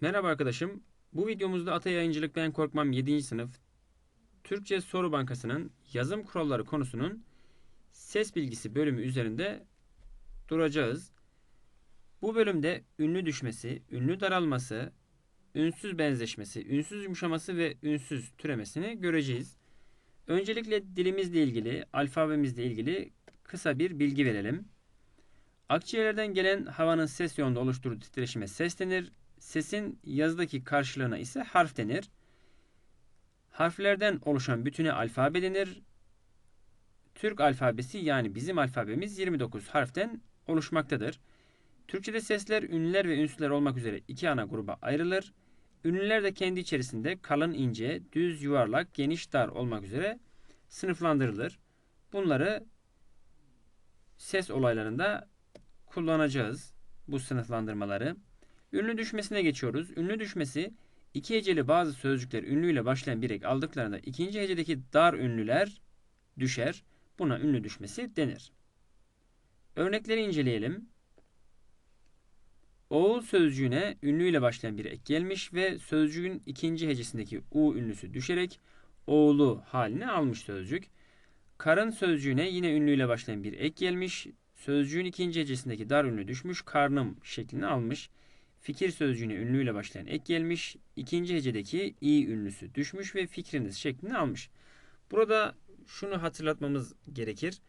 Merhaba arkadaşım. Bu videomuzda Ata Yayıncılık Ben Korkmam 7. sınıf Türkçe Soru Bankası'nın yazım kuralları konusunun ses bilgisi bölümü üzerinde duracağız. Bu bölümde ünlü düşmesi, ünlü daralması, ünsüz benzeşmesi, ünsüz yumuşaması ve ünsüz türemesini göreceğiz. Öncelikle dilimizle ilgili, alfabemizle ilgili kısa bir bilgi verelim. Akciğerlerden gelen havanın ses yolunda oluşturduğu titreşime ses denir. Sesin yazıdaki karşılığına ise harf denir. Harflerden oluşan bütüne alfabe denir. Türk alfabesi yani bizim alfabemiz 29 harften oluşmaktadır. Türkçede sesler ünlüler ve ünsüzler olmak üzere iki ana gruba ayrılır. Ünlüler de kendi içerisinde kalın, ince, düz, yuvarlak, geniş, dar olmak üzere sınıflandırılır. Bunları ses olaylarında kullanacağız bu sınıflandırmaları. Ünlü düşmesine geçiyoruz. Ünlü düşmesi iki heceli bazı sözcükler ünlüyle başlayan bir ek aldıklarında ikinci hecedeki dar ünlüler düşer. Buna ünlü düşmesi denir. Örnekleri inceleyelim. Oğul sözcüğüne ünlüyle başlayan bir ek gelmiş ve sözcüğün ikinci hecesindeki u ünlüsü düşerek oğlu halini almış sözcük. Karın sözcüğüne yine ünlüyle başlayan bir ek gelmiş. Sözcüğün ikinci hecesindeki dar ünlü düşmüş, karnım şeklini almış. Fikir sözcüğüne ünlüyle başlayan ek gelmiş. İkinci hecedeki i ünlüsü düşmüş ve fikriniz şeklini almış. Burada şunu hatırlatmamız gerekir.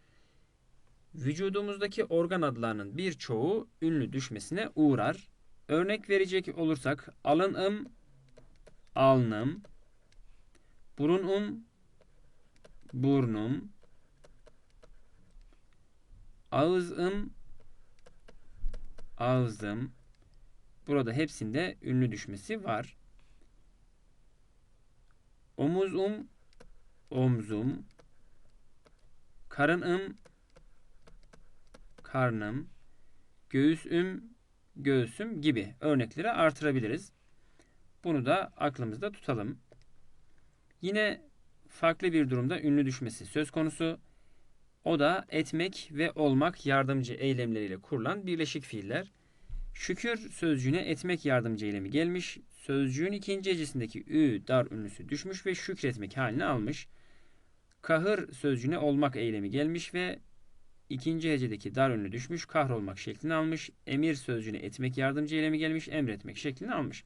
Vücudumuzdaki organ adlarının birçoğu ünlü düşmesine uğrar. Örnek verecek olursak alınım, alnım, burunum, burnum, ağızım, ağzım. Burada hepsinde ünlü düşmesi var. Omuzum, omzum, karınım, karnım, göğüsüm, göğsüm gibi örnekleri artırabiliriz. Bunu da aklımızda tutalım. Yine farklı bir durumda ünlü düşmesi söz konusu. O da etmek ve olmak yardımcı eylemleriyle kurulan birleşik fiiller. Şükür sözcüğüne etmek yardımcı eylemi gelmiş. Sözcüğün ikinci hecesindeki ü dar ünlüsü düşmüş ve şükretmek halini almış. Kahır sözcüğüne olmak eylemi gelmiş ve ikinci hecedeki dar ünlü düşmüş, kahrolmak şeklini almış. Emir sözcüğüne etmek yardımcı eylemi gelmiş, emretmek şeklini almış.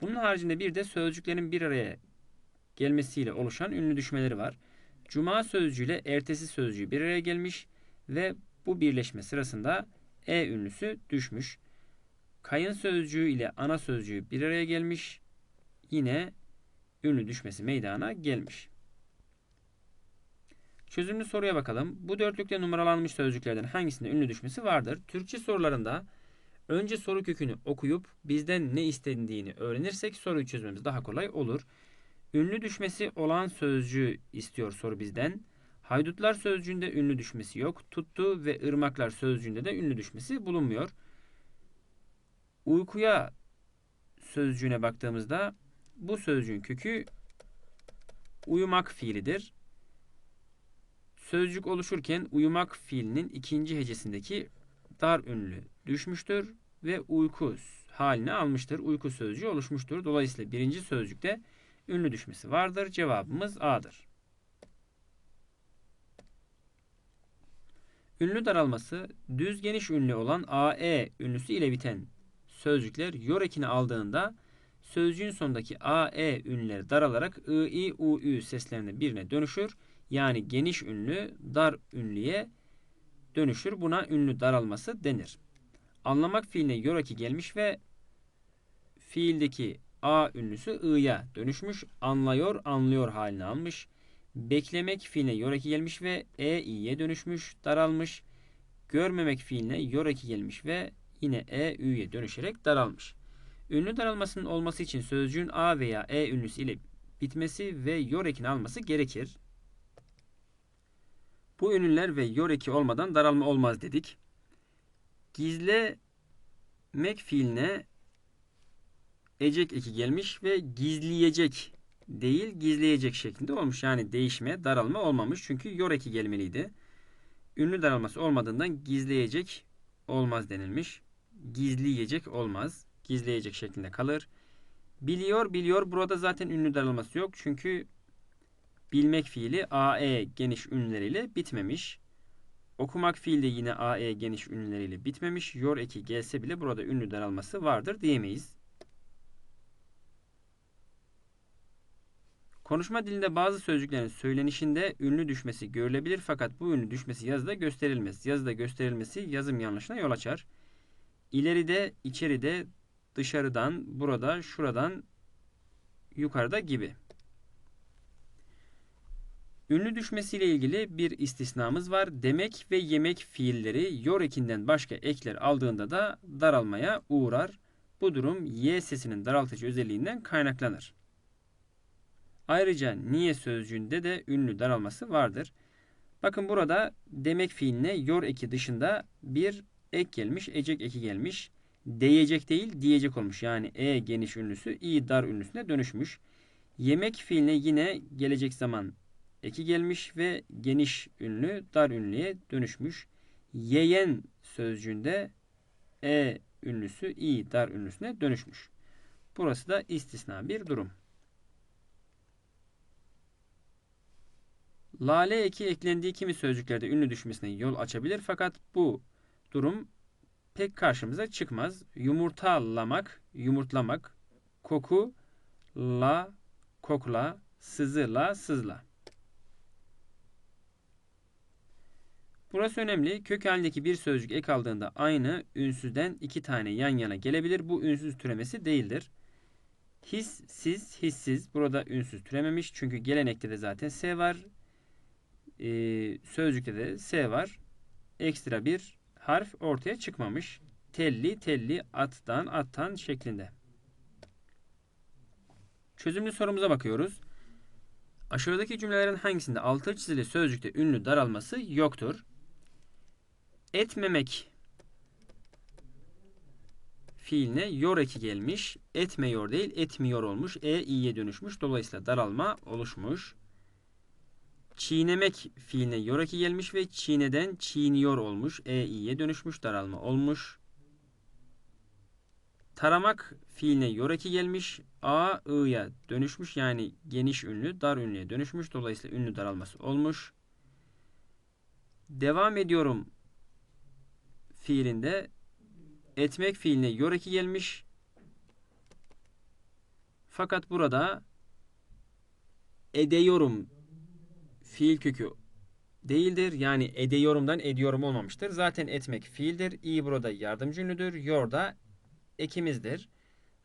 Bunun haricinde bir de sözcüklerin bir araya gelmesiyle oluşan ünlü düşmeleri var. Cuma sözcüğüyle ertesi sözcüğü bir araya gelmiş ve bu birleşme sırasında e ünlüsü düşmüş. Kayın sözcüğü ile ana sözcüğü bir araya gelmiş. Yine ünlü düşmesi meydana gelmiş. Çözümlü soruya bakalım. Bu dörtlükte numaralanmış sözcüklerden hangisinde ünlü düşmesi vardır? Türkçe sorularında önce soru kökünü okuyup bizden ne istendiğini öğrenirsek soruyu çözmemiz daha kolay olur. Ünlü düşmesi olan sözcüğü istiyor soru bizden. Haydutlar sözcüğünde ünlü düşmesi yok. Tuttu ve ırmaklar sözcüğünde de ünlü düşmesi bulunmuyor. Uykuya sözcüğüne baktığımızda bu sözcüğün kökü uyumak fiilidir. Sözcük oluşurken uyumak fiilinin ikinci hecesindeki dar ünlü düşmüştür ve uyku halini almıştır. Uyku sözcüğü oluşmuştur. Dolayısıyla birinci sözcükte ünlü düşmesi vardır. Cevabımız A'dır. Ünlü daralması düz geniş ünlü olan AE ünlüsü ile biten sözcükler yor ekini aldığında sözcüğün sonundaki AE ünlüleri daralarak I, I, U, Ü seslerine birine dönüşür. Yani geniş ünlü dar ünlüye dönüşür. Buna ünlü daralması denir. Anlamak fiiline yor eki gelmiş ve fiildeki A ünlüsü I'ya dönüşmüş. Anlıyor, anlıyor halini almış. Beklemek fiiline yor eki gelmiş ve E, i'ye dönüşmüş, daralmış. Görmemek fiiline yor eki gelmiş ve yine E, ü'ye dönüşerek daralmış. Ünlü daralmasının olması için sözcüğün A veya E ünlüsü ile bitmesi ve yor ekini alması gerekir. Bu ünlüler ve yor eki olmadan daralma olmaz dedik. Gizlemek fiiline ecek eki gelmiş ve gizleyecek değil gizleyecek şeklinde olmuş. Yani değişme, daralma olmamış. Çünkü yor eki gelmeliydi. Ünlü daralması olmadığından gizleyecek olmaz denilmiş. Gizleyecek olmaz. Gizleyecek şeklinde kalır. Biliyor, biliyor. Burada zaten ünlü daralması yok. Çünkü bilmek fiili AE geniş ünlüleriyle bitmemiş. Okumak fiili yine AE geniş ünlüleriyle bitmemiş. Yor eki gelse bile burada ünlü daralması vardır diyemeyiz. Konuşma dilinde bazı sözcüklerin söylenişinde ünlü düşmesi görülebilir fakat bu ünlü düşmesi yazıda gösterilmez. Yazıda gösterilmesi yazım yanlışına yol açar. İleride, içeride, dışarıdan, burada, şuradan, yukarıda gibi. Ünlü düşmesiyle ilgili bir istisnamız var. Demek ve yemek fiilleri yor ekinden başka ekler aldığında da daralmaya uğrar. Bu durum y sesinin daraltıcı özelliğinden kaynaklanır. Ayrıca niye sözcüğünde de ünlü daralması vardır. Bakın burada demek fiiline yor eki dışında bir ek gelmiş, ecek eki gelmiş. Değecek değil, diyecek olmuş. Yani e geniş ünlüsü i dar ünlüsüne dönüşmüş. Yemek fiiline yine gelecek zaman eki gelmiş ve geniş ünlü dar ünlüye dönüşmüş. Yeyen sözcüğünde e ünlüsü i dar ünlüsüne dönüşmüş. Burası da istisna bir durum. Lale eki eklendiği kimi sözcüklerde ünlü düşmesine yol açabilir fakat bu durum pek karşımıza çıkmaz. Yumurtalamak, yumurtlamak, koku, la, kokla, sızı, la, sızla. Burası önemli. Kök halindeki bir sözcük ek aldığında aynı ünsüzden iki tane yan yana gelebilir. Bu ünsüz türemesi değildir. His, siz, hissiz. Burada ünsüz türememiş. Çünkü gelenekte de zaten S var. Ee, sözcükte de S var. Ekstra bir harf ortaya çıkmamış. Telli, telli, attan, attan şeklinde. Çözümlü sorumuza bakıyoruz. Aşağıdaki cümlelerin hangisinde altı çizili sözcükte ünlü daralması yoktur? Etmemek fiiline yor eki gelmiş. Etmiyor değil, etmiyor olmuş. E i'ye dönüşmüş. Dolayısıyla daralma oluşmuş. Çiğnemek fiiline yor eki gelmiş ve çiğneden çiğniyor olmuş. E i'ye dönüşmüş. Daralma olmuş. Taramak fiiline yor eki gelmiş. A i'ya dönüşmüş. Yani geniş ünlü dar ünlüye dönüşmüş. Dolayısıyla ünlü daralması olmuş. Devam ediyorum fiilinde etmek fiiline yor eki gelmiş. Fakat burada ediyorum fiil kökü değildir. Yani ediyorumdan ediyorum olmamıştır. Zaten etmek fiildir. İ burada yardımcı ünlüdür. Yor da ekimizdir.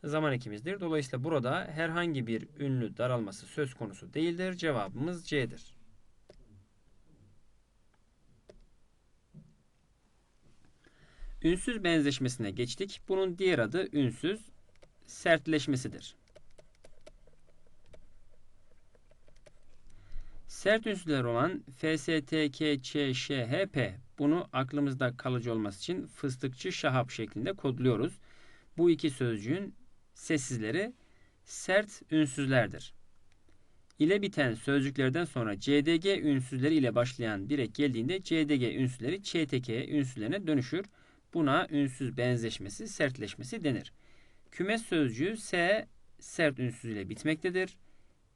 Zaman ekimizdir. Dolayısıyla burada herhangi bir ünlü daralması söz konusu değildir. Cevabımız C'dir. Ünsüz benzeşmesine geçtik. Bunun diğer adı ünsüz sertleşmesidir. Sert ünsüzler olan F, S, T, K, Ç, Ş, H, P. Bunu aklımızda kalıcı olması için fıstıkçı şahap şeklinde kodluyoruz. Bu iki sözcüğün sessizleri sert ünsüzlerdir. İle biten sözcüklerden sonra CDG ünsüzleri ile başlayan bir ek geldiğinde CDG ünsüzleri ÇTK ünsüzlerine dönüşür. Buna ünsüz benzeşmesi, sertleşmesi denir. Kümes sözcüğü S sert ünsüz ile bitmektedir.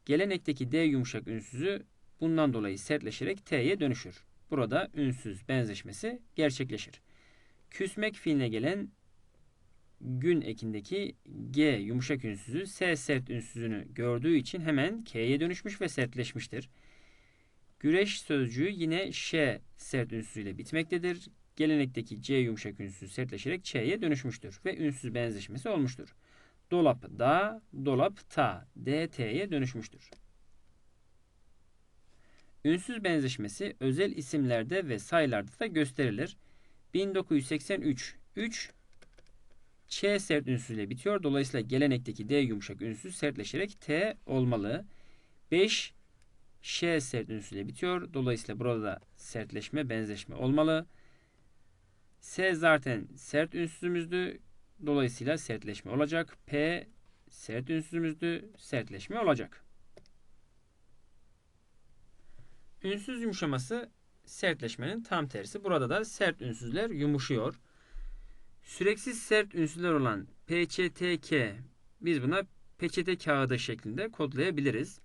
Gelenekteki D yumuşak ünsüzü bundan dolayı sertleşerek T'ye dönüşür. Burada ünsüz benzeşmesi gerçekleşir. Küsmek fiiline gelen gün ekindeki G yumuşak ünsüzü S sert ünsüzünü gördüğü için hemen K'ye dönüşmüş ve sertleşmiştir. Güreş sözcüğü yine Ş sert ünsüzüyle bitmektedir gelenekteki C yumuşak ünsüz sertleşerek Ç'ye dönüşmüştür ve ünsüz benzeşmesi olmuştur. Dolap da, dolap ta, DT'ye dönüşmüştür. Ünsüz benzeşmesi özel isimlerde ve sayılarda da gösterilir. 1983 3 Ç sert ünsüzle bitiyor. Dolayısıyla gelenekteki D yumuşak ünsüz sertleşerek T olmalı. 5 Ş sert ünsüzle bitiyor. Dolayısıyla burada da sertleşme, benzeşme olmalı. S zaten sert ünsüzümüzdü. Dolayısıyla sertleşme olacak. P sert ünsüzümüzdü. Sertleşme olacak. Ünsüz yumuşaması sertleşmenin tam tersi. Burada da sert ünsüzler yumuşuyor. Süreksiz sert ünsüzler olan P, Ç, T, K biz buna peçete kağıdı şeklinde kodlayabiliriz.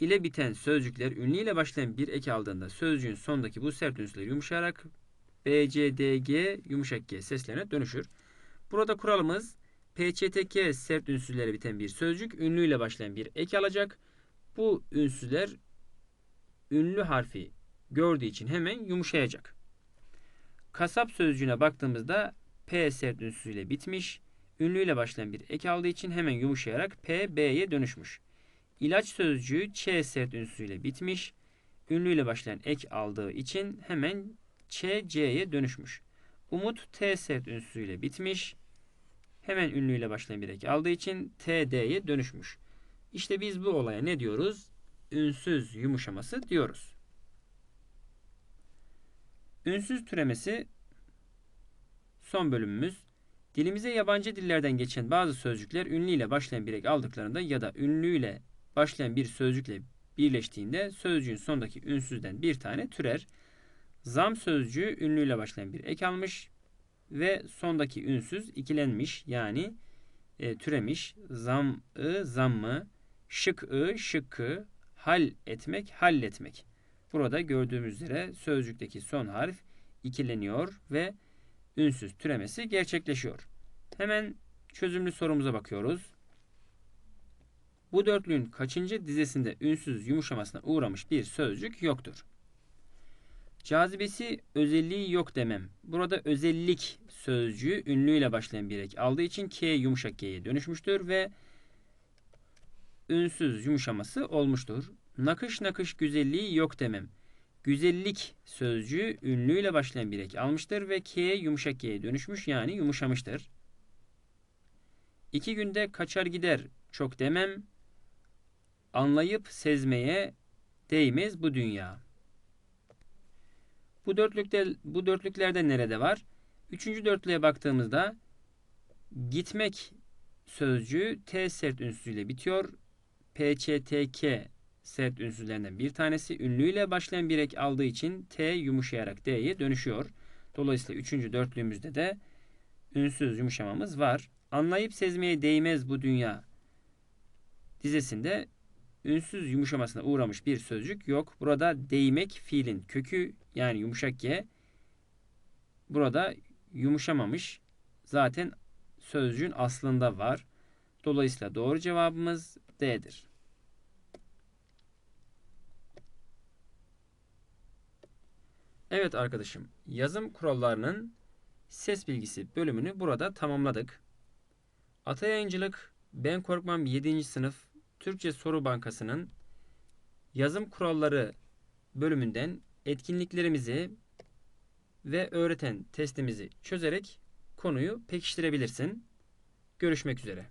İle biten sözcükler ünlü ile başlayan bir eki aldığında sözcüğün sondaki bu sert ünsüzler yumuşayarak B, C, D, G yumuşak G seslerine dönüşür. Burada kuralımız PÇTK sert ünsüzlere biten bir sözcük ünlü ile başlayan bir ek alacak. Bu ünsüzler ünlü harfi gördüğü için hemen yumuşayacak. Kasap sözcüğüne baktığımızda P sert ünsüzüyle bitmiş. Ünlü ile başlayan bir ek aldığı için hemen yumuşayarak P, B'ye dönüşmüş. İlaç sözcüğü Ç sert ünsüzüyle bitmiş. Ünlü ile başlayan ek aldığı için hemen Ç, C'ye dönüşmüş. Umut T sert ünsüzüyle bitmiş. Hemen ünlüyle başlayan bir ek aldığı için TD'ye dönüşmüş. İşte biz bu olaya ne diyoruz? Ünsüz yumuşaması diyoruz. Ünsüz türemesi son bölümümüz. Dilimize yabancı dillerden geçen bazı sözcükler ünlü ile başlayan bir ek aldıklarında ya da ünlüyle başlayan bir sözcükle birleştiğinde sözcüğün sondaki ünsüzden bir tane türer. Zam sözcüğü ünlüyle başlayan bir ek almış ve sondaki ünsüz ikilenmiş yani e, türemiş. Zam-ı, zammı, şık-ı, şıkkı, hal etmek, halletmek. Burada gördüğümüz üzere sözcükteki son harf ikileniyor ve ünsüz türemesi gerçekleşiyor. Hemen çözümlü sorumuza bakıyoruz. Bu dörtlüğün kaçıncı dizesinde ünsüz yumuşamasına uğramış bir sözcük yoktur? Cazibesi özelliği yok demem. Burada özellik sözcüğü ünlüyle başlayan bir ek aldığı için K yumuşak G'ye dönüşmüştür ve ünsüz yumuşaması olmuştur. Nakış nakış güzelliği yok demem. Güzellik sözcüğü ünlüyle başlayan bir ek almıştır ve K yumuşak G'ye dönüşmüş yani yumuşamıştır. İki günde kaçar gider çok demem. Anlayıp sezmeye değmez bu dünya. Bu dörtlükte bu dörtlüklerde nerede var? Üçüncü dörtlüğe baktığımızda gitmek sözcüğü T sert ünsüzüyle bitiyor. PÇTK sert ünsüzlerinden bir tanesi ünlüyle başlayan bir ek aldığı için T yumuşayarak D'ye dönüşüyor. Dolayısıyla üçüncü dörtlüğümüzde de ünsüz yumuşamamız var. Anlayıp sezmeye değmez bu dünya dizesinde ünsüz yumuşamasına uğramış bir sözcük yok. Burada değmek fiilin kökü yani yumuşak G burada yumuşamamış. Zaten sözcüğün aslında var. Dolayısıyla doğru cevabımız D'dir. Evet arkadaşım, yazım kurallarının ses bilgisi bölümünü burada tamamladık. Ata Yayıncılık Ben Korkmam 7. sınıf Türkçe Soru Bankası'nın yazım kuralları bölümünden etkinliklerimizi ve öğreten testimizi çözerek konuyu pekiştirebilirsin. Görüşmek üzere.